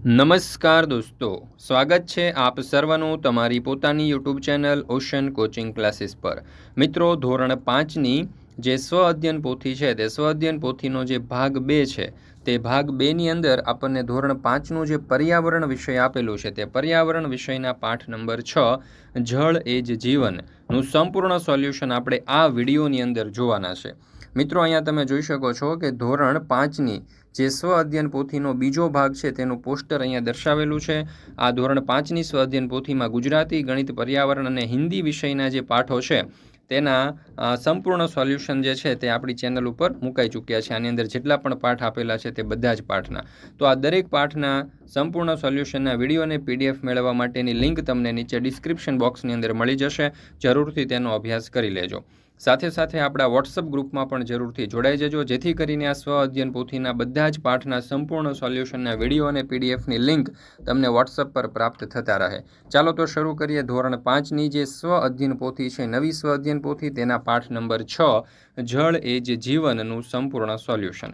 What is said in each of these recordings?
નમસ્કાર દોસ્તો, સ્વાગત છે આપ સર્વનું તમારી પોતાની YouTube channel ocean coaching classes પર. મિત્રો, ધોરણ પાંચની જે સ્વ અધ્યયન પોથી છે, તે સ્વ અધ્યયન પોથીનો જે ભાગ બે છે, તે ભાગ બેની અંદર આપણને ધોરણ પાંચનું જે પર્યાવરણ વિષય આપેલું છે, તે પર્યાવરણ વિષયના પાઠ નંબર છ, જળ એ જ જીવનનું સંપૂર્ણ સોલ્યુશન આપણે આ વિડીયોની અંદર જોવાના છે. મિત્રો, અહીંયા તમે જોઈ શકો છો કે ધોરણ પાંચની જે સ્વ અધ્યયન પોથીનો બીજો ભાગ છે, તેનું પોસ્ટર અહીંયા દર્શાવેલું છે. આ ધોરણ પાંચની સ્વ અધ્યયન પોથીમાં ગુજરાતી, ગણિત, પર્યાવરણ અને હિન્દી વિષયના જે પાઠો છે, તેના સંપૂર્ણ સોલ્યુશન જે છે, તે આપણી ચેનલ ઉપર મુકાઈ ચૂક્યા છે. આની અંદર જેટલા પણ પાઠ આપેલા છે, તે બધા જ પાઠના. તો આ દરેક પાઠના સંપૂર્ણ સોલ્યુશનના વીડિયો અને પીડીએફ મેળવવા માટેની લિંક તમને નીચે ડિસ્ક્રિપ્શન બોક્સની અંદર મળી જશે. જરૂરથી તેનો અભ્યાસ કરી લેજો. સાથે સાથે આપણા વોટ્સઅપ ગ્રુપમાં પણ જરૂરથી જોડાઈ જજો. જેથી કરીને આ સ્વ અધ્યયન પોથીના બધા જ પાઠના સંપૂર્ણ સોલ્યુશનના વીડિયો અને પીડીએફની લિંક તમને વોટ્સઅપ પર પ્રાપ્ત થતા રહે. ચાલો તો શરૂ કરીએ ધોરણ પાંચની જે સ્વ અધ્યયન પોથી છે. નવી સ્વ અધ્યયન પોથી તેના પાઠ નંબર છ, જળ એ જ જીવનનું સંપૂર્ણ સોલ્યુશન.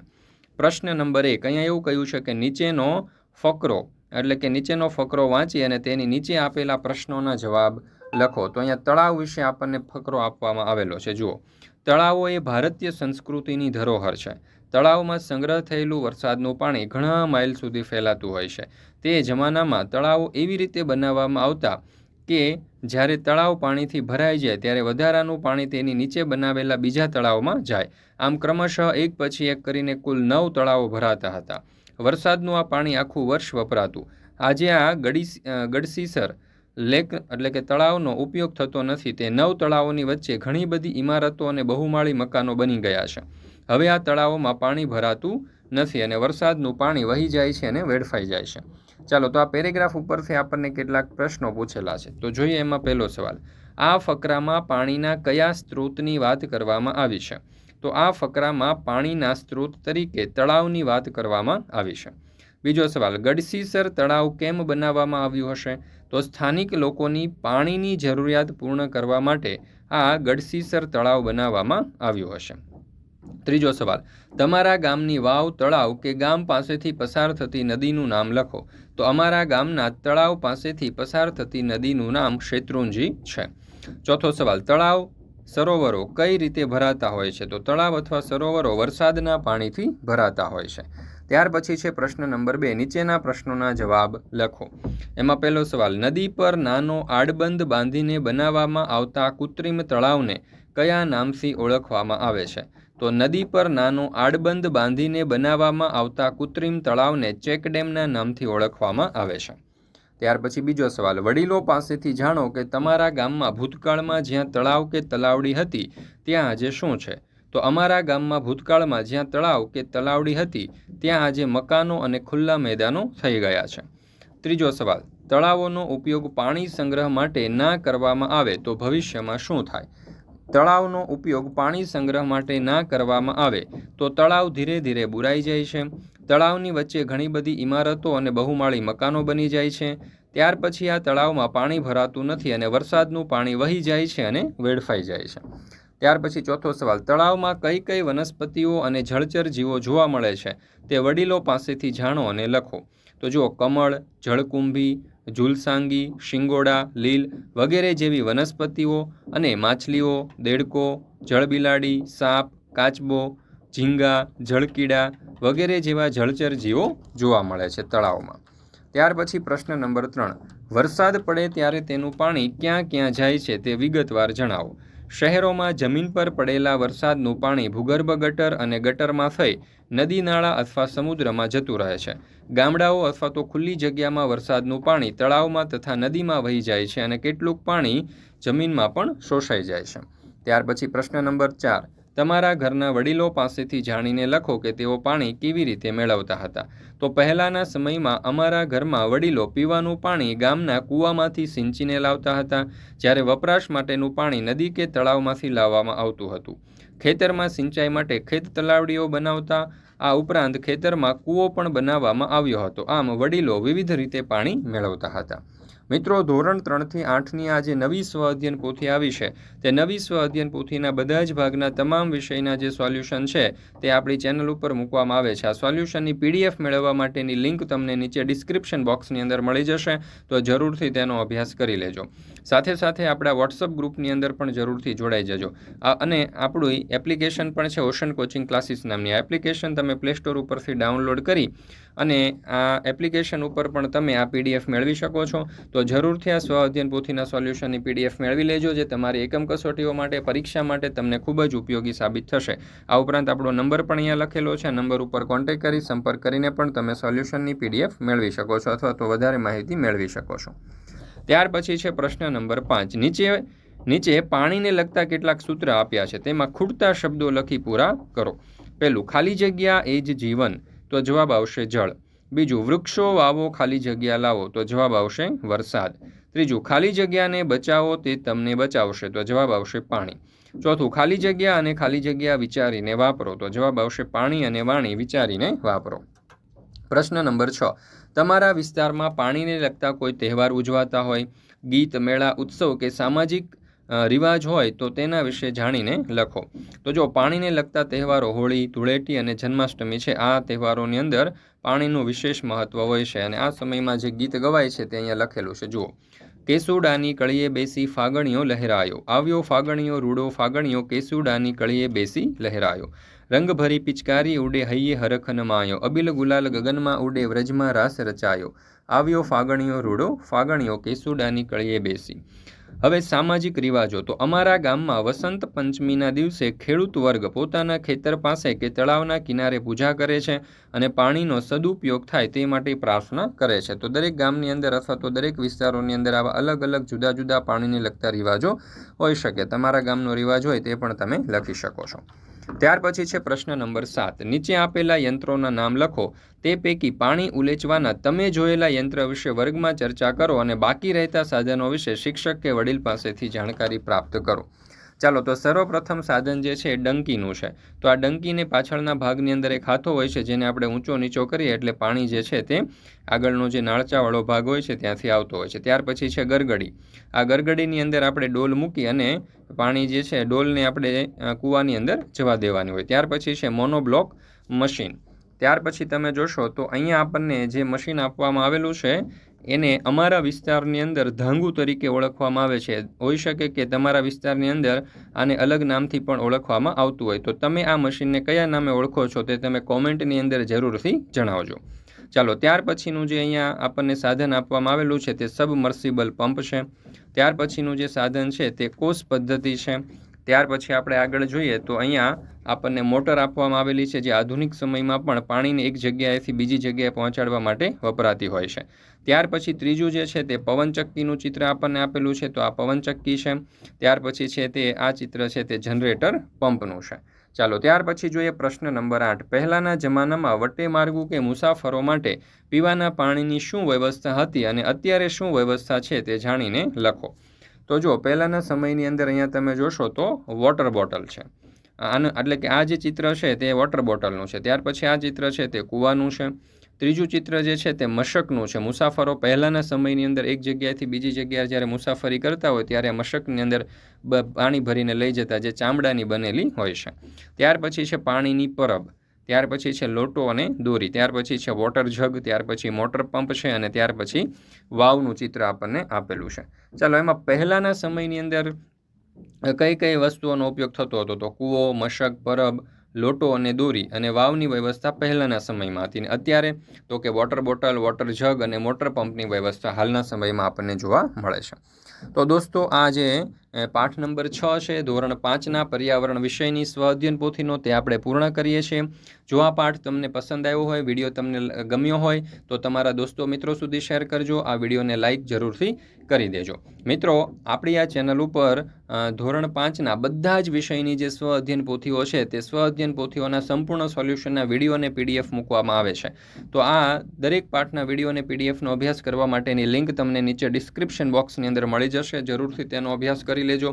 પ્રશ્ન નંબર એક, અહીંયા એવું કહ્યું છે કે નીચેનો ફકરો, એટલે કે નીચેનો ફકરો વાંચી અને તેની નીચે આપેલા પ્રશ્નોના જવાબ લખો તો અહીંયા તળાવ વિશે આપણને ફકરો આપવામાં આવેલો છે. જુઓ, તળાવો એ ભારતીય સંસ્કૃતિની ધરોહર છે. તળાવમાં સંગ્રહ થયેલું વરસાદનું પાણી ઘણા માઇલ સુધી ફેલાતું હોય છે. તે જમાનામાં તળાવો એવી રીતે બનાવવામાં આવતા કે જ્યારે તળાવ પાણીથી ભરાઈ જાય ત્યારે વધારાનું પાણી તેની નીચે બનાવેલા બીજા તળાવમાં જાય. આમ ક્રમશઃ એક પછી એક કરીને કુલ નવ તળાવો ભરાતા હતા. વરસાદનું આ પાણી આખું વર્ષ વપરાતું. આજે આ ગડી ગડસીસર લેક એટલે કે તળાવનો ઉપયોગ થતો નથી, તે નવ તળાવોની વચ્ચે ઘણી બધી ઇમારતો અને બહુમાળી મકાનો બની ગયા છે. હવે આ તળાવોમાં પાણી ભરાતું નથી અને વરસાદનું પાણી વહી જાય છે અને વેડફાઈ જાય છે. ચાલો, તો આ પેરેગ્રાફ ઉપરથી આપણને કેટલાક પ્રશ્નો પૂછેલા છે. તો જોઈએ એમાં પહેલો સવાલ. આ ફકરામાં પાણીના કયા સ્ત્રોતની વાત કરવામાં આવી છે? તો આ ફકરામાં પાણીના સ્ત્રોત તરીકે તળાવની વાત કરવામાં આવી છે. બીજો સવાલ. ગડસીસર તળાવ કેમ બનાવવામાં આવ્યું હશે? તો સ્થાનિક લોકોની પાણીની જરૂરિયાત પૂર્ણ કરવા માટે આ ગડસીસર તળાવ બનાવવામાં આવ્યું હશે. ત્રીજો સવાલ, તમારા ગામની વાવ, તળાવ કે ગામ પાસેથી પસાર થતી નદીનું નામ લખો? તો અમારા ગામના તળાવ પાસેથી પસાર થતી નદીનું નામ શેત્રુંજી છે. ચોથો સવાલ, તળાવ સરોવરો કઈ રીતે ભરાતા હોય છે? તો તળાવ અથવા સરોવરો વરસાદના પાણીથી ભરાતા હોય છે. ત્યાર પછી છે પ્રશ્ન નંબર બે. નીચેના પ્રશ્નોના જવાબ લખો. એમાં પહેલો સવાલ, નદી પર નાનો આડબંધ બાંધીને બનાવવામાં આવતા કૃત્રિમ તળાવને કયા નામથી ઓળખવામાં આવે છે? તો નદી પર નાનો આડબંધ બાંધીને બનાવવામાં આવતા કૃત્રિમ તળાવને ચેકડેમના નામથી ઓળખવામાં આવે છે. ત્યાર પછી બીજો સવાલ, વડીલો પાસેથી જાણો કે તમારા ગામમાં ભૂતકાળમાં જ્યાં તળાવ કે તલાવડી હતી, ત્યાં આજે શું છે? તો અમારા ગામમાં ભૂતકાળમાં જ્યાં તળાવ કે તલાવડી હતી, ત્યાં આજે મકાનો અને ખુલ્લા મેદાનો થઈ ગયા છે. ત્રીજો સવાલ, તળાવોનો ઉપયોગ પાણી સંગ્રહ માટે ના કરવામાં આવે તો ભવિષ્યમાં શું થાય? તળાવનો ઉપયોગ પાણી સંગ્રહ માટે ના કરવામાં આવે તો તળાવ ધીરે ધીરે બુરાઈ જાય છે. તળાવની વચ્ચે ઘણી બધી ઇમારતો અને બહુમાળી મકાનો બની જાય છે. ત્યાર પછી આ તળાવમાં પાણી ભરાતું નથી અને વરસાદનું પાણી વહી જાય છે અને વેડફાઈ જાય છે. ત્યાર પછી ચોથો સવાલ, તળાવમાં કઈ કઈ વનસ્પતિઓ અને જળચર જીવો જોવા મળે છે? તે વડીલો પાસેથી જાણો અને લખો. તો જુઓ, કમળ, જળકુંભી ઝુલસાંગી શિંગોડા, લીલ વગેરે જેવી વનસ્પતિઓ અને માછલીઓ, દેડકો, જળબિલાડી, સાપ, કાચબો, ઝીંગા, જળકીડા વગેરે જેવા જળચર જીવો જોવા મળે છે તળાવમાં. ત્યાર પછી પ્રશ્ન નંબર ત્રણ, વરસાદ પડે ત્યારે તેનું પાણી ક્યાં ક્યાં જાય છે તે વિગતવાર જણાવો. શહેરોમાં જમીન પર પડેલા વરસાદનું પાણી ભૂગર્ભ ગટર અને ગટરમાં થઈ નદી, નાળા અથવા સમુદ્રમાં જતું રહે છે. ગામડાઓ અથવા તો ખુલ્લી જગ્યામાં વરસાદનું પાણી તળાવમાં તથા નદીમાં વહી જાય છે અને કેટલુંક પાણી જમીનમાં પણ શોષાઈ જાય છે. ત્યાર પછી પ્રશ્ન નંબર ચાર. તમારા ઘરના વડીલો પાસેથી જાણીને લખો કે તેઓ પાણી કેવી રીતે મેળવતા હતા. તો પહેલાંના સમયમાં અમારા ઘરમાં વડીલો પીવાનું પાણી ગામના કૂવામાંથી સિંચીને લાવતા હતા, જ્યારે વપરાશ માટેનું પાણી નદી કે તળાવમાંથી લાવવામાં આવતું હતું. ખેતરમાં સિંચાઈ માટે ખેત તલાવડીઓ બનાવતા, આ ઉપરાંત ખેતરમાં કૂવો પણ બનાવવામાં આવ્યો હતો. આમ વડીલો વિવિધ રીતે પાણી મેળવતા હતા. મિત્રો, ધોરણ ત્રણથી આઠની આ જે નવી સ્વ અધ્યયન પોથી આવી છે. તે નવી સ્વ અધ્યયન પોથીના બધા જ ભાગના તમામ વિષયના જે સોલ્યુશન છે, તે આપણી ચેનલ ઉપર મૂકવામાં આવે છે. આ સોલ્યુશનની પીડીએફ મેળવવા માટેની લિંક તમને નીચે ડિસ્ક્રિપ્શન બોક્સની અંદર મળી જશે, તો જરૂરથી તેનો અભ્યાસ કરી લેજો. સાથે સાથે આપણા વોટ્સઅપ ગ્રુપની અંદર પણ જરૂરથી જોડાઈ જજો. અને આપણું એપ્લિકેશન પણ છે ઓશન કોચિંગ ક્લાસીસ નામની. આ એપ્લિકેશન તમે પ્લે સ્ટોર ઉપરથી ડાઉનલોડ કરી અને આ એપ્લિકેશન ઉપર પણ તમે આ પીડીએફ મેળવી શકો છો. તો જરૂરથી આ સ્વ અધ્યયન પોથીના સોલ્યુશનની પીડીએફ મેળવી લેજો, જે તમારી એકમ કસોટીઓ માટે, પરીક્ષા માટે તમને ખૂબ જ ઉપયોગી સાબિત થશે. આ ઉપરાંત આપણો નંબર પણ અહીંયા લખેલો છે. નંબર ઉપર કોન્ટેક્ટ કરી, સંપર્ક કરીને પણ તમે સોલ્યુશનની પીડીએફ મેળવી શકો છો અથવા તો વધારે માહિતી મેળવી શકો છો. ત્યાર પછી છે પ્રશ્ન નંબર પાંચ. નીચે નીચે પાણીને લગતા કેટલાક સૂત્ર આપ્યા છે. તેમાં ખૂટતા શબ્દો લખી પૂરા કરો. પહેલું, ખાલી જગ્યા એ જ જીવન. તો જવાબ આવશે જળ. બીજું, વૃક્ષો, વાવો, ખાલી જગ્યા લાવો. તો જવાબ આવશે વરસાદ. ત્રીજું, ખાલી જગ્યાને બચાવો, તે તમને બચાવશે. તો જવાબ આવશે પાણી. ચોથું, ખાલી જગ્યા અને ખાલી જગ્યા વિચારીને વાપરો. તો જવાબ આવશે પાણી અને વાણી વિચારીને વાપરો. પ્રશ્ન નંબર છ. તમારા વિસ્તારમાં પાણીને લગતા કોઈ તહેવાર ઉજવાતા હોય, ગીત, મેળા, ઉત્સવ કે સામાજિક રિવાજ હોય તો તેના વિશે જાણીને લખો. તો જો પાણીને લગતા તહેવારો હોળી, ધૂળેટી અને જન્માષ્ટમી છે, આ તહેવારોની અંદર પાણીનું વિશેષ મહત્ત્વ હોય છે અને આ સમયમાં જે ગીત ગવાય છે તે અહીંયા લખેલું છે. જુઓ. કેસુડાની કળીએ બેસી ફાગણીઓ લહેરાયો. આવ્યો ફાગણીઓ, રૂડો ફાગણીઓ, કેસુડાની કળીએ બેસી લહેરાયો. રંગભરી પિચકારી ઉડે હૈયે હરખન માયો. અબિલ ગુલાલ ગગનમાં ઉડે વ્રજમાં રાસ રચાયો. આવ્યો ફાગણીઓ રૂડો ફાગણીઓ કેસુડાની કળીએ બેસી. હવે સામાજિક રિવાજો. તો અમારા ગામમાં વસંત પંચમીના દિવસે ખેડૂત વર્ગ પોતાના ખેતર પાસે કે તળાવના કિનારે પૂજા કરે છે અને પાણીનો સદુપયોગ થાય તે માટે પ્રાર્થના કરે છે. તો દરેક ગામની અંદર અથવા તો દરેક વિસ્તારોની અંદર આવા અલગ અલગ જુદા જુદા પાણીને લગતા રિવાજો હોઈ શકે. તમારા ગામનો રિવાજ હોય તે પણ તમે લખી શકો છો. ત્યાર પછી છે પ્રશ્ન નંબર સાત. નીચે આપેલા યંત્રોના નામ લખો. તે પૈકી પાણી ઉલેચવાના તમે જોયેલા યંત્ર વિશે વર્ગમાં ચર્ચા કરો અને બાકી રહેતા સાધનો વિશે શિક્ષક કે વડીલ પાસેથી જાણકારી પ્રાપ્ત કરો. ચાલો, તો સર્વપ્રથમ સાધન જે છે એ ડંકીનું છે. તો આ ડંકીને પાછળના ભાગની અંદર એક હાથો હોય છે, જેને આપણે ઊંચો નીચો કરીએ એટલે પાણી જે છે તે આગળનો જે નાળચાવાળો ભાગ હોય છે ત્યાંથી આવતો હોય છે. ત્યાર પછી છે ગરગડી. આ ગરગડીની અંદર આપણે ડોલ મૂકી અને પાણી જે છે ડોલને આપણે કૂવાની અંદર જવા દેવાની હોય. ત્યાર પછી છે મોનોબ્લોક મશીન. ત્યાર પછી તમે જોશો તો અહીંયા આપણને જે મશીન આપવામાં આવેલું છે એને અમારા વિસ્તારની અંદર ધાંગુ તરીકે ઓળખવામાં આવે છે. હોઈ શકે કે તમારા વિસ્તારની અંદર આને અલગ નામથી પણ ઓળખવામાં આવતું હોય. તો તમે આ મશીનને કયા નામે ઓળખો છો તે તમે કોમેન્ટની અંદર જરૂરથી જણાવજો. ચાલો, ત્યાર પછીનું જે અહીંયા આપણને સાધન આપવામાં આવેલું છે તે સબમર્સિબલ પંપ છે. ત્યાર પછીનું જે સાધન છે તે કોષ પદ્ધતિ છે. ત્યાર પછી આપણે આગળ જોઈએ તો અહીંયા આપણને મોટર આપવામાં આવેલી છે જે આધુનિક સમયમાં પણ પાણીને એક જગ્યાએથી બીજી જગ્યાએ પહોંચાડવા માટે વપરાતી હોય છે. ત્યાર પછી ત્રીજું જે છે તે પવનચક્કીનું ચિત્ર આપણને આપેલું છે, તો આ પવનચક્કી છે. ત્યાર પછી છે તે આ ચિત્ર છે તે જનરેટર પંપનું છે. ચાલો, ત્યાર પછી જોઈએ પ્રશ્ન નંબર આઠ. પહેલાંના જમાનામાં વટે માર્ગુ કે મુસાફરો માટે પીવાના પાણીની શું વ્યવસ્થા હતી અને અત્યારે શું વ્યવસ્થા છે તે જાણીને લખો. તો જો, પહેલાંના સમયની અંદર અહીંયા તમે જોશો તો વોટર બોટલ છે. આનું, એટલે કે આ જે ચિત્ર છે તે વોટર બોટલનું છે. ત્યાર પછી આ ચિત્ર છે તે કૂવાનું છે. ત્રીજું ચિત્ર જે છે તે મશકનું છે. મુસાફરો પહેલાંના સમયની અંદર એક જગ્યાએથી બીજી જગ્યાએ જ્યારે મુસાફરી કરતા હોય ત્યારે મશકની અંદર પાણી ભરીને લઈ જતા જે ચામડાની બનેલી હોય છે. ત્યાર પછી છે પાણીની પરબ. ત્યાર પછી છે લોટો અને દોરી. ત્યાર પછી છે વોટર જગ ત્યાર પછી મોટર પંપ છે અને ત્યાર પછી વાવનું ચિત્ર આપણને આપેલું છે. ચાલો, એમાં પહેલાંના સમયની અંદર કઈ કઈ વસ્તુઓનો ઉપયોગ થતો હતો? તો કૂવો, મશક, પરબ, લોટો અને દોરી અને વાવની વ્યવસ્થા પહેલાંના સમયમાં હતી. ને અત્યારે તો કે વોટર બોટલ વોટર જગ અને મોટર પંપની વ્યવસ્થા હાલના સમયમાં આપણને જોવા મળે છે. તો દોસ્તો, આ જે પાઠ નંબર છ છે, ધોરણ પાંચના પર્યાવરણ વિષયની સ્વ અધ્યયન પોથીનો તે આપણે પૂર્ણ કરીએ છીએ. જો આ પાઠ તમને પસંદ આવ્યો હોય, વીડિયો તમને ગમ્યો હોય, તો તમારા દોસ્તો મિત્રો સુધી શેર કરજો. આ વિડીયોને લાઇક જરૂરથી કરી દેજો. મિત્રો, આપણી આ ચેનલ ઉપર ધોરણ પાંચના બધા જ વિષયની જે સ્વ અધ્યયન પોથીઓ છે, તે સ્વ અધ્યયન પોથીઓના સંપૂર્ણ સોલ્યુશનના વીડિયો અને પીડીએફ મૂકવામાં આવે છે. તો આ દરેક પાઠના વીડિયો અને પીડીએફનો અભ્યાસ કરવા માટેની લિંક તમને નીચે ડિસ્ક્રિપ્શન બોક્સની અંદર મળી જશે. જરૂરથી તેનો અભ્યાસ કરી કરી લેજો.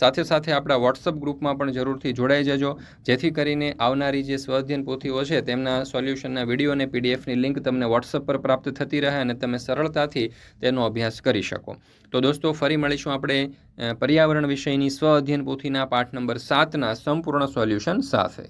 સાથે સાથે આપણા વોટ્સઅપ ગ્રુપમાં પણ જરૂરથી જોડાઈ જજો. જેથી કરીને આવનારી જે સ્વઅધ્યયન પોથીઓ છે, તેમના સોલ્યુશનના વીડિયો અને પીડીએફની લિંક તમને વોટ્સઅપ પર પ્રાપ્ત થતી રહે અને તમે સરળતાથી તેનો અભ્યાસ કરી શકો. તો દોસ્તો, ફરી મળીશું આપણે પર્યાવરણ વિષયની સ્વ અધ્યયન પોથીના પાઠ નંબર સાતના સંપૂર્ણ સોલ્યુશન સાથે.